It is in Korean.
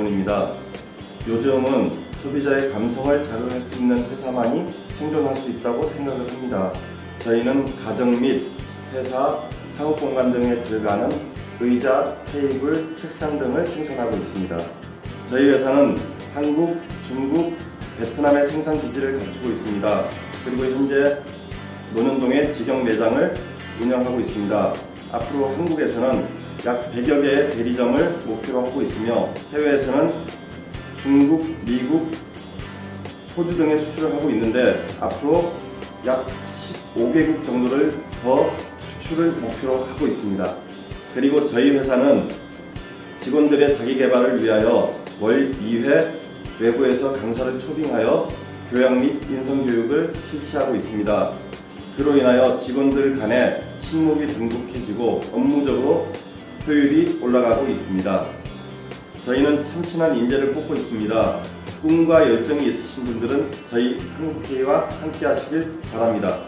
질문입니다. 요즘은 소비자의 감성을 자극할 수 있는 회사만이 생존할 수 있다고 생각을 합니다. 저희는 가정 및 회사, 상업 공간 등에 들어가는 의자, 테이블, 책상 등을 생산하고 있습니다. 저희 회사는 한국, 중국, 베트남의 생산 기지를 갖추고 있습니다. 그리고 현재 논현동에 직영 매장을 운영하고 있습니다. 앞으로 한국에서는 약 100여 개의 대리점을 목표로 하고 있으며 해외에서는 중국, 미국, 호주 등에 수출을 하고 있는데 앞으로 약 15개국 정도를 더 수출을 목표로 하고 있습니다. 그리고 저희 회사는 직원들의 자기 개발을 위하여 월 2회 외부에서 강사를 초빙하여 교양 및 인성 교육을 실시하고 있습니다. 그로 인하여 직원들 간의 친목이 등록해지고 업무적으로 효율이 올라가고 있습니다. 저희는 참신한 인재를 뽑고 있습니다. 꿈과 열정이 있으신 분들은 저희 한국회와 함께 하시길 바랍니다.